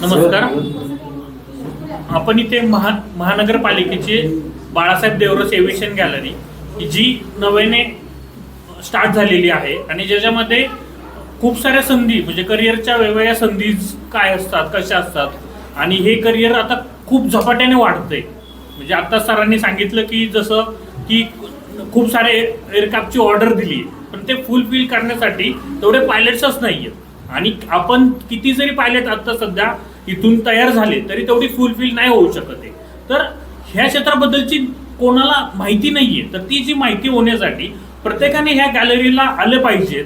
नमस्कार. आपण इथे महा महानगरपालिकेची बाळासाहेब देवरस एव्हिएशन गॅलरी ही जी नव्याने स्टार्ट झालेली आहे आणि ज्याच्यामध्ये खूप साऱ्या संधी म्हणजे करिअरच्या वेगवेगळ्या संधी काय असतात कशा असतात आणि हे करिअर आता खूप झपाट्याने वाढतंय. म्हणजे आता सरांनी सांगितलं की जसं की खूप सारे एअरक्राफ्टची ऑर्डर दिली पण ते फुलफिल करण्यासाठी तेवढे पायलट्सच नाही आहेत आणि आपण किती जरी पाहिलेत आता सध्या इथून तयार झाले तरी तेवढी फुलफिल नाही होऊ शकत आहे तर ह्या क्षेत्राबद्दलची कोणाला माहिती नाहीये. तर ती जी माहिती होण्यासाठी प्रत्येकाने ह्या गॅलरीला आलं पाहिजेत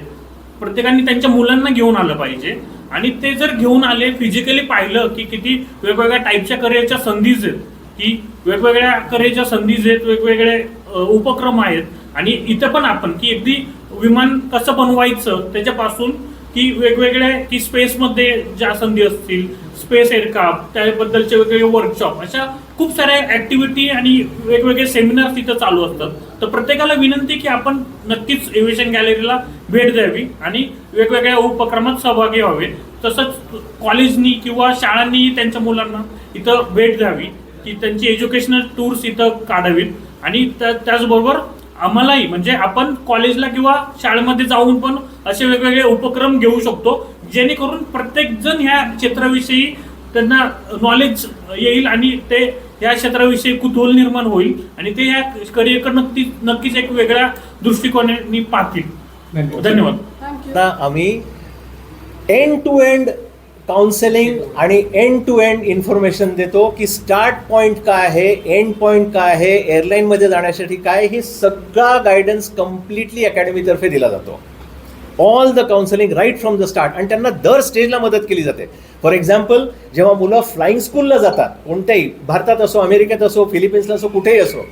प्रत्येकाने त्यांच्या मुलांना घेऊन आलं पाहिजे. आणि ते जर घेऊन आले फिजिकली पाहिलं की किती वेगवेगळ्या टाईपच्या करिअरच्या संधीज आहेत की वेगवेगळ्या करिअरच्या संधीज आहेत वेगवेगळे उपक्रम आहेत. आणि इथं पण आपण की अगदी विमान कसं बनवायचं त्याच्यापासून की वेगवेगळ्या की स्पेसमध्ये ज्या संधी असतील स्पेस एअरक्राफ्ट त्याबद्दलचे वेगवेगळे वर्कशॉप अशा खूप साऱ्या ऍक्टिव्हिटी आणि वेगवेगळे सेमिनार तिथं चालू असतात. तर प्रत्येकाला विनंती की आपण नक्कीच एव्हिएशन गॅलरीला भेट द्यावी आणि वेगवेगळ्या उपक्रमात सहभागी व्हावे. तसंच कॉलेजनी किंवा शाळांनी त्यांच्या मुलांना इथं भेट द्यावी की त्यांची एज्युकेशनल टूर्स इथं काढावीत. आणि त्या- त्याचबरोबर आम्हालाही म्हणजे आपण कॉलेजला किंवा शाळेमध्ये जाऊन पण असे वेगवेगळे उपक्रम घेऊ शकतो जेणेकरून प्रत्येक जण ह्या क्षेत्राविषयी त्यांना नॉलेज येईल आणि ते या क्षेत्राविषयी कुतूहल निर्माण होईल आणि ते या करिअरकडे नक्की नक्कीच एक वेगळ्या दृष्टिकोनाने पाहतील. धन्यवाद. आम्ही एंड टू एंड काउन्सिलिंग आणि एंड टू एंड इन्फॉर्मेशन देतो की स्टार्ट पॉईंट काय आहे एंड पॉईंट काय आहे एअरलाईनमध्ये जाण्यासाठी काय हे सगळा गायडन्स कम्प्लिटली अकॅडमीतर्फे दिला जातो. All the counselling right from the start आणि त्यांना दर स्टेजला मदत केली जाते. फॉर एक्झाम्पल जेव्हा मुलं फ्लाईंग स्कूलला जातात कोणत्याही भारतात असो अमेरिकेत असो फिलिपिन्सला असो कुठेही असो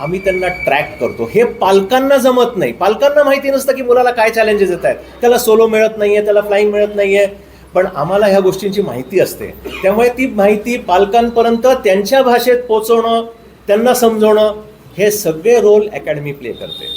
आम्ही त्यांना ट्रॅक करतो. हे पालकांना जमत नाही. पालकांना माहिती नसतं की मुलाला काय चॅलेंजेस येत आहेत त्याला सोलो मिळत नाही आहे त्याला फ्लाईंग मिळत नाही आहे पण आम्हाला ह्या गोष्टींची माहिती असते. त्यामुळे ती माहिती पालकांपर्यंत त्यांच्या भाषेत पोचवणं त्यांना समजवणं हे सगळे रोल अकॅडमी प्ले करते.